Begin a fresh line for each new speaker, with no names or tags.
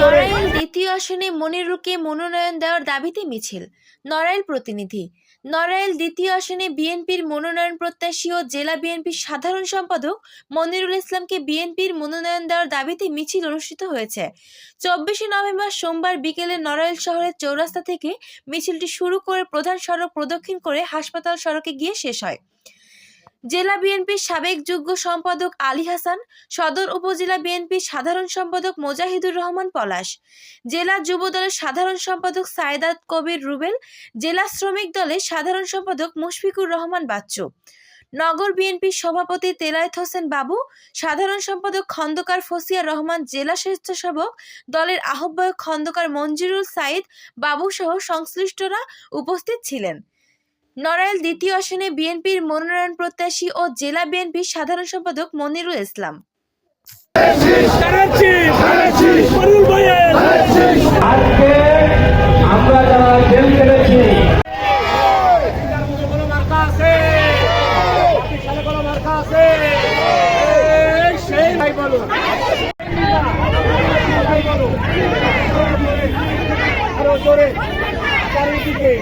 নড়াইল দ্বিতীয় আসনে মনিরুকে মনোনয়ন দেওয়ার দাবিতে মিছিল। নড়াইল প্রতিনিধি। নড়াইল দ্বিতীয় আসনে বিএনপির মনোনয়ন প্রত্যাশী ও জেলা বিএনপির সাধারণ সম্পাদক মনিরুল ইসলামকে বিএনপির মনোনয়ন দেওয়ার দাবিতে মিছিল অনুষ্ঠিত হয়েছে। চব্বিশে নভেম্বর সোমবার বিকেলে নড়াইল শহরের চৌরাস্তা থেকে মিছিলটি শুরু করে প্রধান সড়ক প্রদক্ষিণ করে হাসপাতাল সড়কে গিয়ে শেষ হয়। জেলা বিএনপির সাবেক যুগ্ম সম্পাদক আলী হাসান, সদর উপজেলা বিএনপির সাধারণ সম্পাদক মোজাহিদুর রহমান পলাশ, জেলা যুব দলের সাধারণ সম্পাদক সায়দাত কবির রুবেল, জেলা শ্রমিক দলের সাধারণ সম্পাদক মুশফিকুর রহমান বাচ্চু, নগর বিএনপির সভাপতি তেলায়েত হোসেন বাবু, সাধারণ সম্পাদক খন্দকার ফসিয়া রহমান, জেলা স্বেচ্ছাসেবক দলের আহ্বায়ক খন্দকার মঞ্জুরুল সাইদ বাবু সহ সংশ্লিষ্টরা উপস্থিত ছিলেন। নড়াইল দ্বিতীয় আসনে বিএনপির মনোনয়ন প্রত্যাশী ও জেলা বিএনপির সাধারণ সম্পাদক মনিরুল ইসলাম।
চারিদিকে।